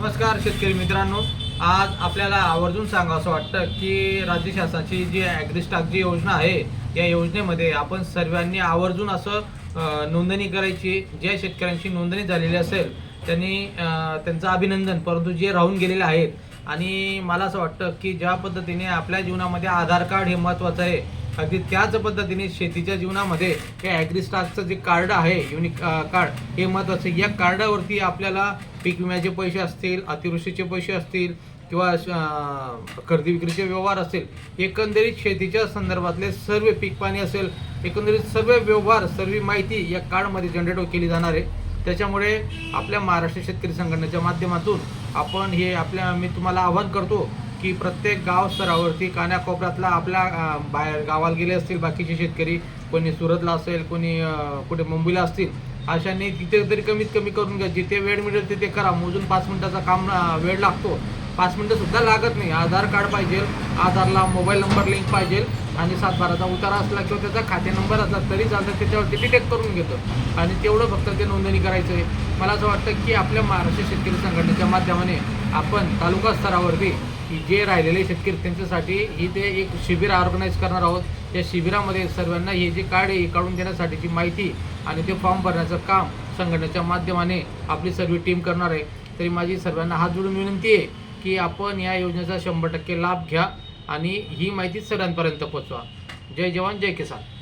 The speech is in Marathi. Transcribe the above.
नमस्कार शेतकरी मित्रांनो. आज आपल्याला आवर्जून सांगा असं वाटतं की राज्य शासनाची जी ॲग्रिस्टाक जी योजना आहे या योजनेमध्ये आपण सर्वांनी आवर्जून असं नोंदणी करायची ज्या शेतकऱ्यांची नोंदणी झालेली असेल त्यांनी त्यांचं अभिनंदन परंतु जे राहून गेलेले आहेत. आणि मला असं वाटतं की ज्या पद्धतीने आपल्या जीवनामध्ये आधार कार्ड हे महत्त्वाचं आहे अगदी त्याच पद्धतीने शेतीच्या जीवनामध्ये हे ॲग्रीस्टारचं जे कार्ड आहे युनिक कार्ड हे महत्त्वाचं या कार्डावरती आपल्याला पीक विम्याचे पैसे असतील अतिवृष्टीचे पैसे असतील किंवा खरेदी विक्रीचे व्यवहार असतील एकंदरीत शेतीच्या संदर्भातले सर्व पीक पाणी असेल एकंदरीत सर्व व्यवहार सर्व माहिती या कार्डमध्ये जनरेट केली जाणार आहे. त्याच्यामुळे आपल्या महाराष्ट्र शेतकरी संघटनेच्या माध्यमातून आपण हे आपल्या मी तुम्हाला आवाहन करतो की प्रत्येक गाव स्तरावरती कानाकोपऱ्यातला आपल्या बाहेर गावाला गेले असतील बाकीचे शेतकरी कोणी सुरतला असेल कोणी कुठे मुंबईला असतील अशाने तिथे तरी कमीत कमी करून घ्या. जिथे वेळ मिळेल तिथे करा. मोजून पाच मिनिटाचा काम वेळ लागतो. पाच मिनिटं सुद्धा लागत नाही. आधार कार्ड पाहिजे आधारला मोबाईल नंबर लिंक पाहिजे आणि सातबाराचा उतारा असला किंवा त्याचा खाते नंबर असला तरी चालतं त्याच्यावरती डिटेक्ट करून घेतं. आणि तेवढं फक्त ते नोंदणी करायचं आहे. मला असं वाटतं की आपल्या महाराष्ट्र शेतकरी संघटनेच्या माध्यमाने आपण तालुका स्तरावरती की जे राहिलेले शेतकरी त्यांच्यासाठी ही ते एक शिबिर ऑर्गनाईज करणार आहोत. या शिबिरामध्ये सर्वांना हे जे कार्ड आहे काढून देण्यासाठीची माहिती आणि ते फॉर्म भरण्याचं काम संघटनेच्या माध्यमाने आपली सर्व टीम करणार आहे. तरी माझी सर्वांना हात जोडून विनंती आहे की आपण या योजनेचा शंभर टक्के लाभ घ्या. आणि ही माहिती सगळ्यांपर्यंत पोचवा. जय जवान जय किसान.